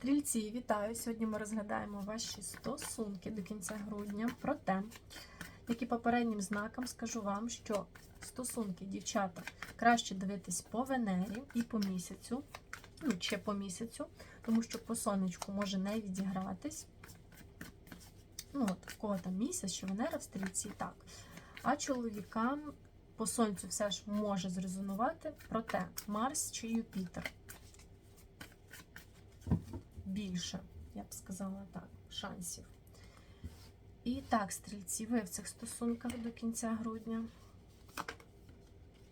Стрільці, вітаю! Сьогодні ми розглядаємо ваші стосунки до кінця грудня. Проте, як і попереднім знаком, скажу вам, що стосунки дівчата краще дивитись по Венері і по місяцю, ну, ще по місяцю, тому що по сонечку може не відігратись. Ну, от в кого там місяць, що Венера в стрільці, так. А чоловікам по сонцю все ж може зрезонувати, проте Марс чи Юпітер більше, я б сказала так, шансів. І так, стрільці, ви в цих стосунках до кінця грудня.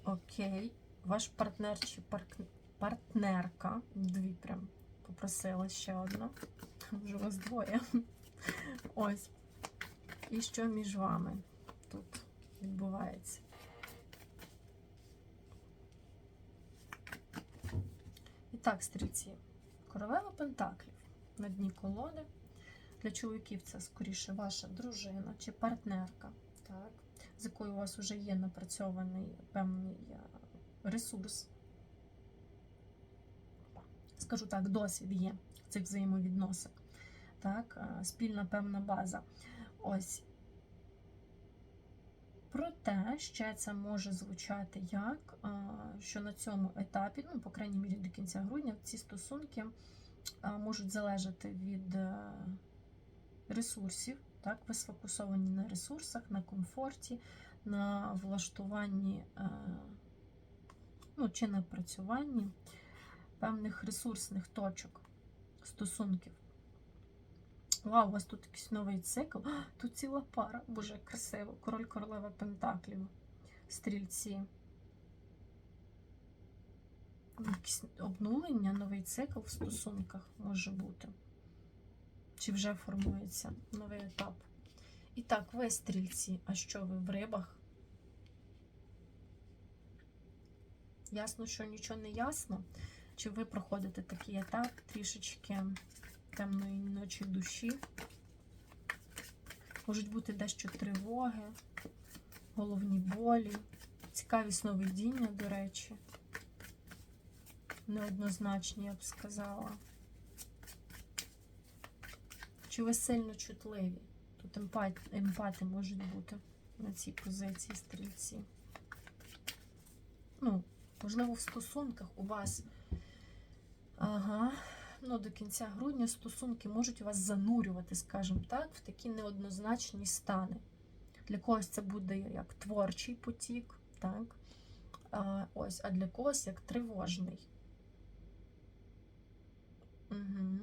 Окей. Ваш партнер чи партнерка, дві прям попросила ще одна. Вже вас двоє. Ось. І що між вами тут відбувається? І так, стрільці. Королева Пентаклів на дні колоди. Для чоловіків це скоріше ваша дружина чи партнерка, так, з якою у вас вже є напрацьований певний е, ресурс. Скажу так, досвід є цих взаємовідносин. Так, е, спільна певна база. Ось. Проте ще це може звучати як, що на цьому етапі, ну, по крайній мірі до кінця грудня, ці стосунки можуть залежати від е, ресурсів. Так, ви сфокусовані на ресурсах, на комфорті, на влаштуванні е, ну, чи напрацюванні певних ресурсних точок стосунків. Вау, у вас тут якийсь новий цикл. А, Тут ціла пара. Боже, красиво. Король королева Пентаклів. Стрільці. Якесь обнулення, новий цикл в стосунках може бути. Чи вже формується новий етап? І так, ви стрільці, а що ви в рибах? Ясно, що нічого не ясно. Чи ви проходите такий етап трішечки темної ночі душі? Можуть бути дещо тривоги, головні болі, цікаві сновидіння, до речі. Неоднозначні, я б сказала. Чи ви сильно чутливі? Тут емпати, емпати можуть бути на цій позиції стрільці. Ну, можливо, в стосунках у вас. Ага, ну, до кінця грудня стосунки можуть вас занурювати, скажімо так, в такі неоднозначні стани. Для когось це буде як творчий потік, так? А, ось, а для когось як тривожний. Угу.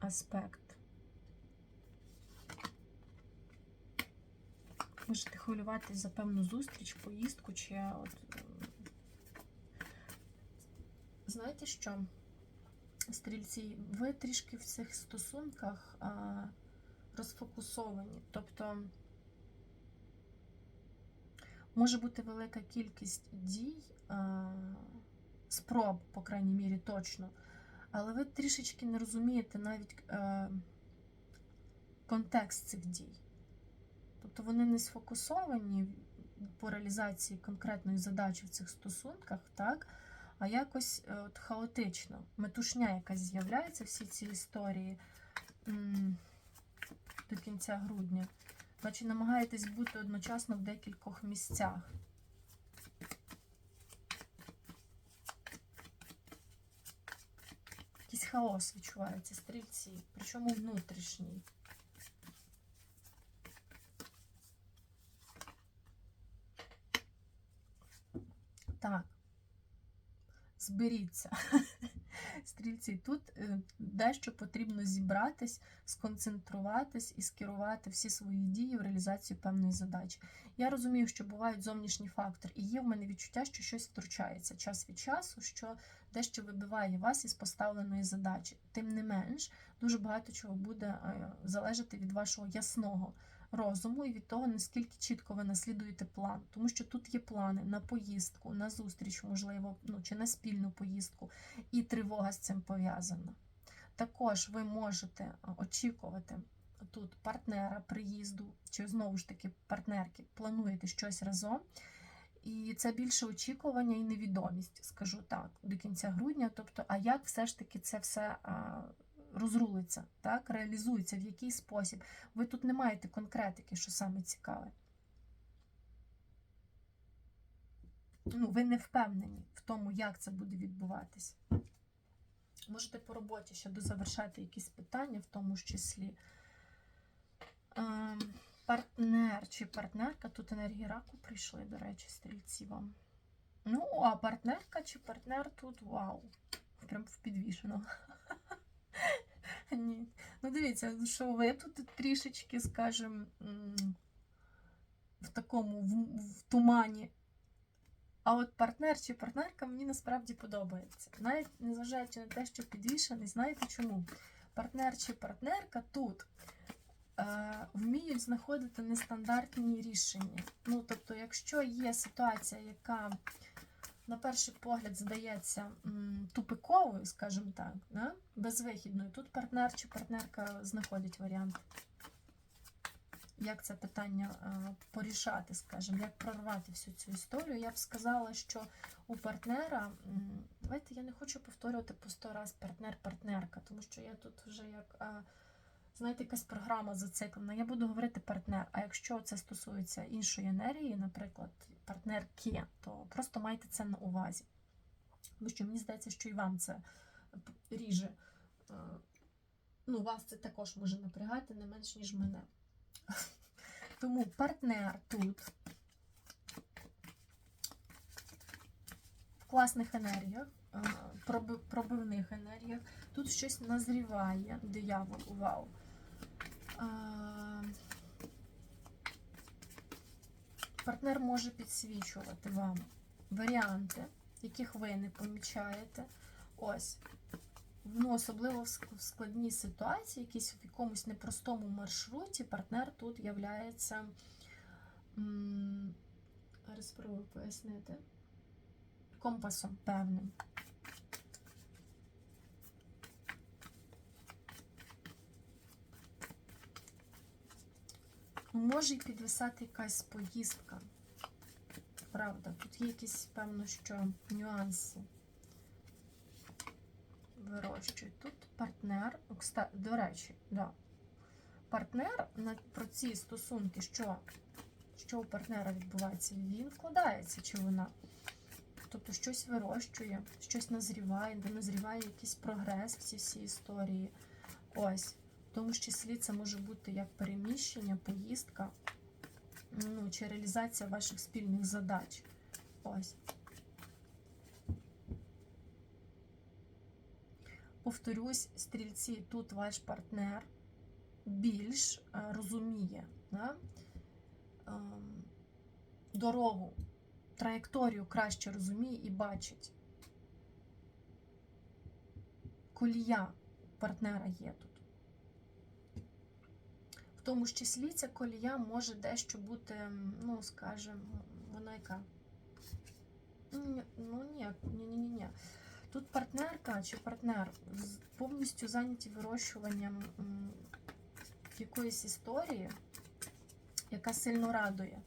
Аспект. Можете хвилюватись за певну зустріч, поїздку, чи от. Е, Знаєте що, стрільці, ви трішки в цих стосунках а, розфокусовані. Тобто може бути велика кількість дій, а, спроб, по крайній мірі, точно, але ви трішечки не розумієте навіть а, контекст цих дій. Тобто вони не сфокусовані по реалізації конкретної задачі в цих стосунках, так? А якось е, от, хаотично. Метушня якась з'являється всі ці історії до кінця грудня. Значить, намагаєтесь бути одночасно в декількох місцях. Якийсь хаос відчувається стрільці, причому внутрішній. Так, зберіться. Стрільці, тут е, дещо потрібно зібратись, сконцентруватись і скерувати всі свої дії в реалізацію певної задачі. Я розумію, що бувають зовнішні фактори, і є в мене відчуття, що щось втручається час від часу, що дещо вибиває вас із поставленої задачі. Тим не менш, дуже багато чого буде е, залежати від вашого ясного розуму і від того, наскільки чітко ви наслідуєте план. Тому що тут є плани на поїздку, на зустріч, можливо, ну, чи на спільну поїздку, і тривога з цим пов'язана. Також ви можете очікувати тут партнера, приїзду, чи знову ж таки партнерки, плануєте щось разом. І це більше очікування і невідомість, скажу так, до кінця грудня. Тобто, а як все ж таки це все розрулиться, так, реалізується, в який спосіб. Ви тут не маєте конкретики, що саме цікаве. Ну, ви не впевнені в тому, як це буде відбуватись. Можете по роботі ще дозавершати якісь питання, в тому ж числі. Ем, партнер чи партнерка, тут енергії раку прийшли, до речі, стрільці вам. Ну, а партнерка чи партнер тут вау. Прям в підвішено. Ні. Ну, дивіться, що ви тут трішечки, скажімо, в такому в, в тумані. А от партнер чи партнерка мені насправді подобається. Навіть незважаючи на те, що підвішений, знаєте чому? Партнер чи партнерка тут е, вміють знаходити нестандартні рішення. Ну, тобто, якщо є ситуація, яка на перший погляд здається тупиковою, скажімо так, да? безвихідною, тут партнер чи партнерка знаходять варіант. Як це питання е, порішати, скажімо, як прорвати всю цю історію. Я б сказала, що у партнера, давайте я не хочу повторювати по сто раз партнер-партнерка, тому що я тут вже як, е, знаєте, якась програма зациклена. Я буду говорити партнер. А якщо це стосується іншої енергії, наприклад, партнерки, то просто майте це на увазі. Тому що мені здається, що і вам це ріже. е, Ну, вас це також може напрягати не менш, ніж мене. Тому партнер тут в класних енергіях, е, пробивних енергіях. Тут щось назріває, диявол, вау. Партнер може підсвічувати вам варіанти, яких ви не помічаєте. Ось. Ну, особливо в складній ситуації, якійсь в якомусь непростому маршруті, партнер тут являється. спробую пояснити. Компасом певним. Може підвисати якась поїздка. Правда, тут є якісь, певно, що нюанси вирощують. Тут партнер, до речі, да. партнер про ці стосунки, що, що у партнера відбувається, він вкладається чи вона. Тобто щось вирощує, щось назріває, де назріває якийсь прогрес в цій всій історії. Ось. В тому числі це може бути як переміщення, поїздка, ну, чи реалізація ваших спільних задач. Ось. Повторюсь, стрільці, тут ваш партнер більш е, розуміє да? ем, дорогу, траєкторію краще розуміє і бачить. Колія партнера є тут. В тому ж числі ця колія може дещо бути, ну, скажімо, вона яка? Ну, ні, ні, ні, ні, ні. Тут партнерка чи партнер повністю зайняті вирощуванням якоїсь історії, яка сильно радує.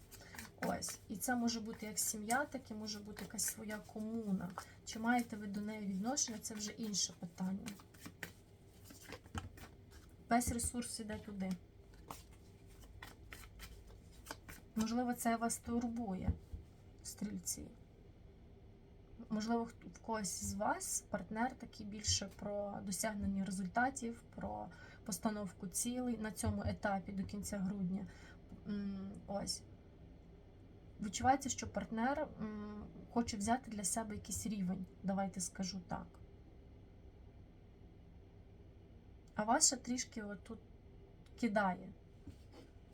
Ось. І це може бути як сім'я, так і може бути якась своя комуна. Чи маєте ви до неї відношення, це вже інше питання. Весь ресурс іде туди. Можливо, це вас турбує, стрільці. Можливо, в когось з вас партнер такий більше про досягнення результатів, про постановку цілей на цьому етапі до кінця грудня. Ось. Відчувається, що партнер хоче взяти для себе якийсь рівень, давайте скажу так. А ще трішки отут кидає.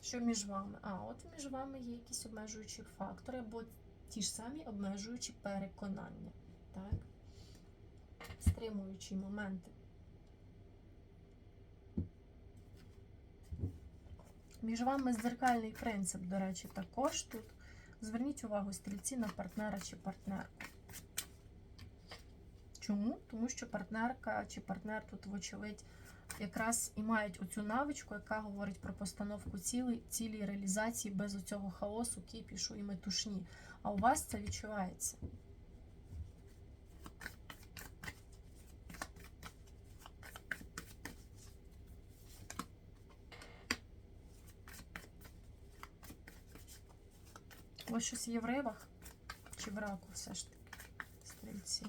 Що між вами? А, от між вами є якісь обмежуючі фактори, або ті ж самі обмежуючі переконання. Так? Стримуючі моменти. Між вами дзеркальний принцип, до речі, також тут. Зверніть увагу стрільці на партнера чи партнерку. Чому? Тому що партнерка чи партнер тут, вочевидь, якраз і мають оцю навичку, яка говорить про постановку цілей, цілі реалізації без оцього хаосу, кіпішу і метушні. А у вас це відчувається. Ось щось є в рибах чи в раку все ж таки, стрільці.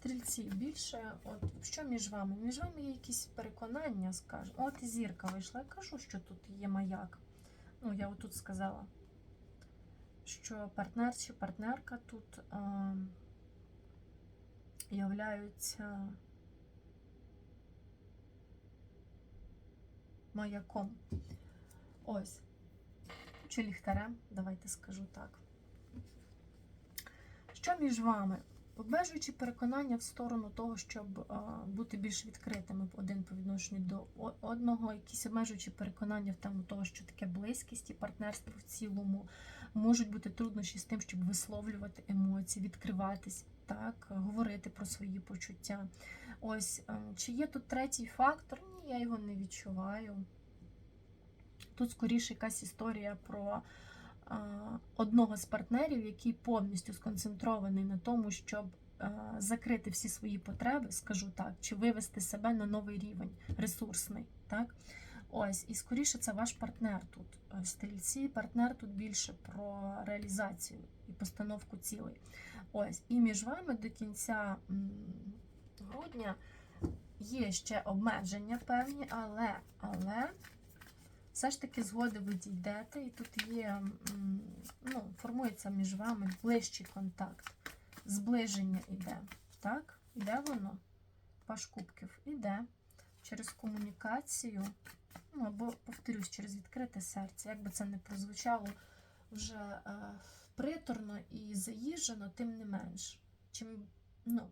Стрільці, більше, от що між вами? Між вами є якісь переконання, скажімо. От зірка вийшла. Я кажу, що тут є маяк. Ну, я отут сказала, що партнер чи партнерка тут а, являються маяком. Ось. Чи ліхтарем, давайте скажу так. Що між вами? Обмежуючи переконання в сторону того, щоб а, бути більш відкритими один по відношенню до одного, якісь обмежуючі переконання в тему того, що таке близькість і партнерство в цілому, можуть бути труднощі з тим, щоб висловлювати емоції, відкриватись, так, говорити про свої почуття. Ось, е, чи є тут третій фактор? Ні, я його не відчуваю. Тут скоріше якась історія про одного з партнерів, який повністю сконцентрований на тому, щоб закрити всі свої потреби, скажу так, чи вивести себе на новий рівень ресурсний. Так? Ось, і скоріше це ваш партнер тут. Е, Стрільці, партнер тут більше про реалізацію і постановку цілей. Ось, і між вами до кінця грудня є ще обмеження певні, але, але все ж таки згоди ви дійдете, і тут є, ну, формується між вами ближчий контакт. Зближення іде. Так? Іде воно? Паш кубків іде через комунікацію, ну, або, повторюсь, через відкрите серце. Як би це не прозвучало вже е, приторно і заїжджено, тим не менш. Чим, ну,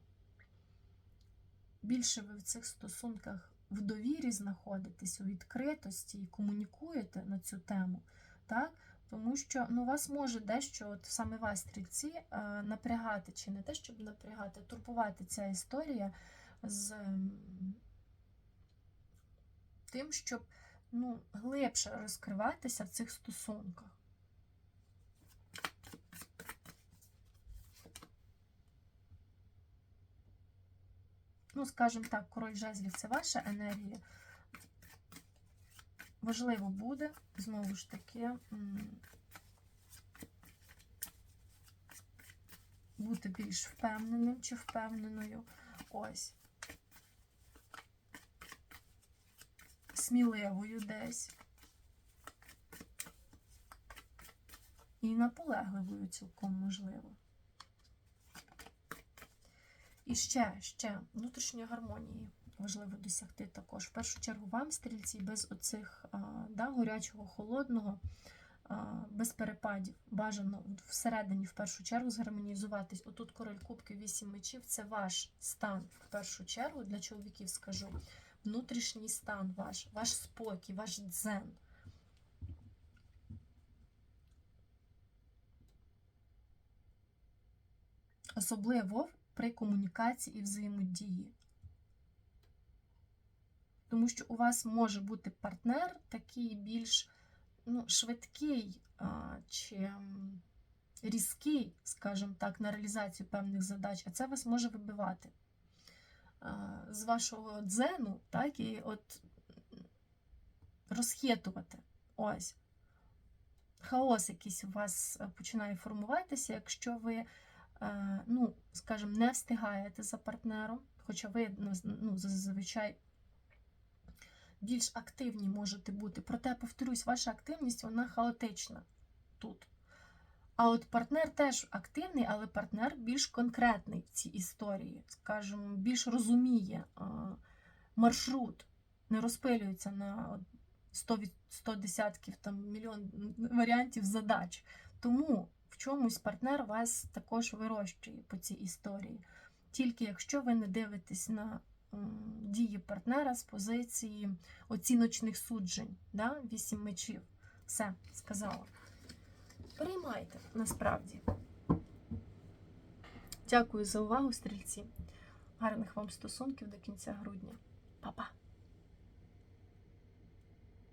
більше ви в цих стосунках в довірі знаходитесь, у відкритості і комунікуєте на цю тему, так? Тому що ну, вас може дещо, от саме вас, стрільці, е, напрягати, чи не те, щоб напрягати, турбувати ця історія з тим, щоб ну, глибше розкриватися в цих стосунках. Ну, скажімо так, король жезлів це ваша енергія. Важливо буде, знову ж таки, бути більш впевненим чи впевненою. Ось. Сміливою десь. І наполегливою цілком можливо. І ще, ще внутрішньої гармонії важливо досягти також. В першу чергу вам, стрільці, без оцих да, горячого, холодного, без перепадів. Бажано всередині, в першу чергу, згармонізуватись. Отут король кубків, вісім мечів це ваш стан, в першу чергу, для чоловіків скажу. Внутрішній стан ваш, ваш спокій, ваш дзен. Особливо при комунікації і взаємодії. Тому що у вас може бути партнер такий більш ну, швидкий а, чи різкий, скажімо так, на реалізацію певних задач, а це вас може вибивати а, з вашого дзену, так, і от розхитувати. Ось. Хаос якийсь у вас е, починає формуватися, якщо ви ну, скажімо, не встигаєте за партнером, хоча ви ну, ну, зазвичай більш активні можете бути. Проте, повторюсь, ваша активність вона хаотична тут. А от партнер теж активний, але партнер більш конкретний в цій історії, скажімо, більш розуміє маршрут, не розпилюється на 100, 100 десятків, там, мільйон варіантів задач. Тому в чомусь партнер вас також вирощує по цій історії. Тільки якщо ви не дивитесь на дії партнера з позиції оціночних суджень, да? вісім мечів. Все, сказала. переймайте насправді. Дякую за увагу, стрільці. Гарних вам стосунків до кінця грудня. Па-па!